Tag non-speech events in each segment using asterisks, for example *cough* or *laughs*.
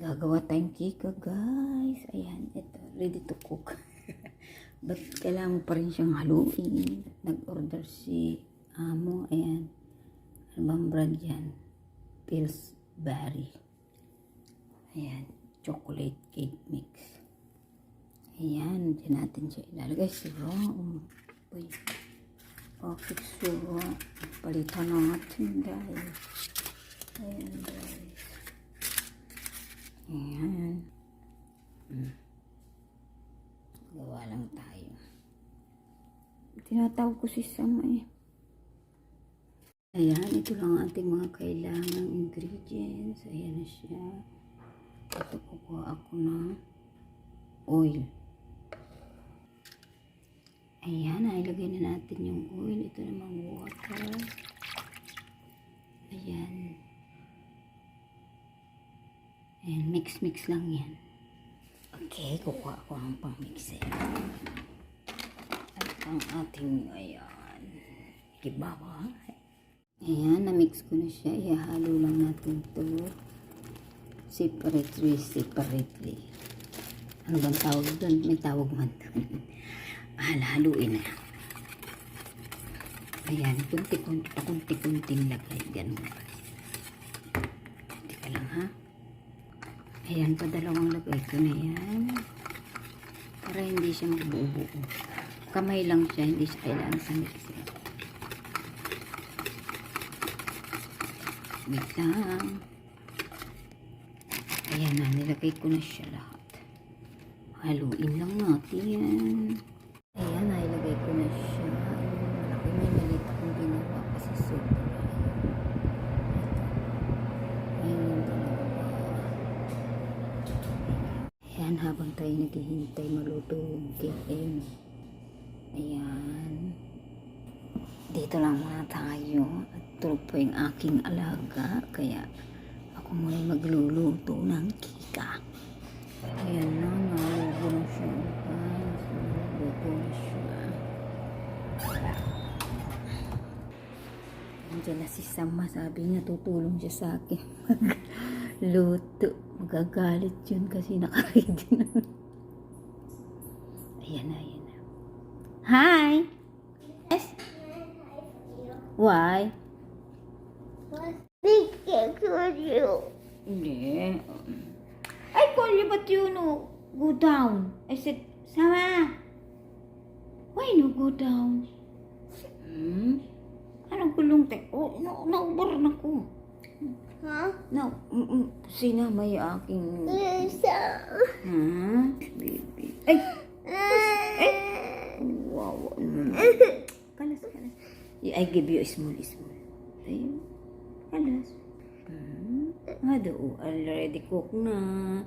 Gagawa tayong kika, guys. Ayan, ito. Ready to cook. *laughs* Ba't kailangan mo pa rin siyang haluin? Nag-order si Amo. Ayan. Ano brand yan? Pillsbury. Ayan. Chocolate cake mix. Ayan. Diyan natin siya ilalagay. Siro. Uy. Bakit siro? Palitan natin, guys. Ayan, guys. Ayan. Hmm. Gawa lang tayo. Tinatawag ko si Sam eh. Ayan, ito lang ating mga kailangang ingredients. Ayan na siya. Ito kukuha ako ng oil. Ayan, nailagay na natin yung oil. Ito namang water. Ayan. Ayan, mix-mix lang yan. Okay, kukuha ko ng pang-mixer. At ang ating, ayan, ibawa. Ayan, na-mix ko na siya. Ihalo lang natin to separately, separately. Ano bang tawag doon? May tawag man doon. Halo-haluin na. Ayan, kunti-kunti, pakunti-kunting lagay. Ganun. Teka lang ha. Ayan, padalawang lagay ko na yan. Para hindi siya magbubuo. Kamay lang siya, hindi siya kailangan sa mixer. Wait lang. Ayan na, nilagay ko na siya lahat. Haluin lang natin yan. Ayan, nailagay ko na siya. Malaki may maliit akong ginawa kasi super. Ayan yung dalawa. Ayan, habang tayo naghihintay maluto yung KM. Ayan. Dito lang muna tayo. At tulog po yung aking alaga. Kaya ako muna magluluto ng kika. Ayan na, naluto na siya. Naluto na siya. Andiyan na si Sama. Sabi niya, tutulong siya sa akin. *laughs* Luto. Magagalit yun kasi nakaready na. Ayan na, ayan na. Hi! Yes? Why? Big with you. Hindi. I call you but you no go down. I said, Sama! Why no go down? Hmm? Anong gulong te? Oh, no, naubar na ko. Huh? No, sinama yung aking... Lisa. Ha? Baby. Ay! Ay! Wow. Mm. Kalas, kalas. I give you a small, small. Ayun. Kalas. Hmm. Ada, oh, already cook na.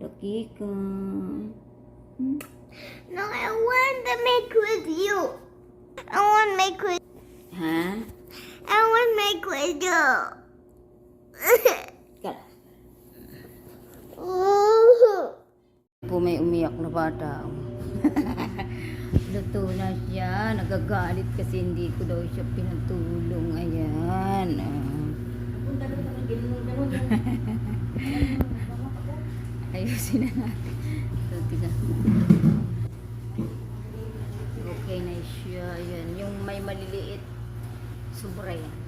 Dakika. Hmm. No, I want to make with you. I want to make with. Ha? I want to make with you. Kalas. Ooh. Po may umiyak na bata. *laughs* Luto na siya. Nagagalit kasi hindi ko daw siya pinatulong. Ayan. *laughs* Ayusin na natin. Okay na siya. Ayan. Yung may maliliit. Sobra yan.